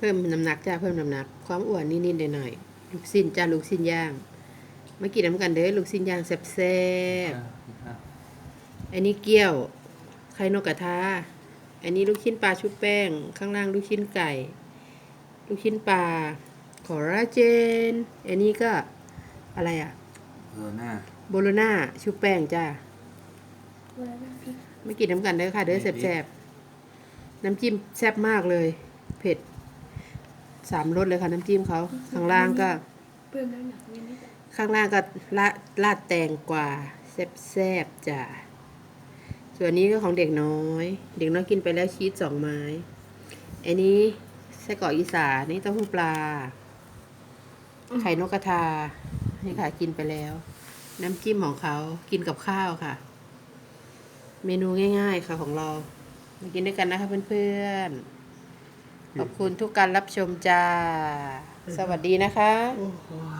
เพิ่มน้ำหนักจ้าเพิ่มน้ำหนัก ความอ้วนนิดๆหน่อยๆลูกสิ้นจ้าลูกสิ้นย่างมากินน้ำกันเด้อลูกสิ้นย่างแซ่บอะๆอันนี้เกี๊ยวไข่นกกระทาอันนี้ลูกชิ้นปลาชุบแป้ง ข้างล่างลูกชิ้นไก่ ลูกชิ้นปลาคอลลาเจน อันนี้ก็อะไรอะเออหน้าโบโลน่าชุบแป้งจ้าเวลาน้ำพริกมากินน้ำกันเด้อค่ะ เด้อแซ่บๆน้ำจิ้มแซ่บมากเลย เผ็ด สามรสเลยค่ะน้ำจิ้มเขาข้างล่างก็ เพิ่มน้ำหนักนิดนิดข้างล่างก็ลาดลาดแตงกวาแซ่บๆจ้ะส่วนนี้ก็ของเด็กน้อย เด็กน้อยกินไปแล้วชีสสองไม้อันนี้ไส้กรอกอีสานนี่เต้าหู้ปลา ไข่นกกระทา นี่ค่ะกินไปแล้ว น้ำจิ้มของเขากินกับข้าวค่ะ เมนูง่าย ๆ ค่ะของเรามากินด้วยกันนะคะเพื่อนๆ ขอบคุณทุกการรับชมจ้า สวัสดีนะคะ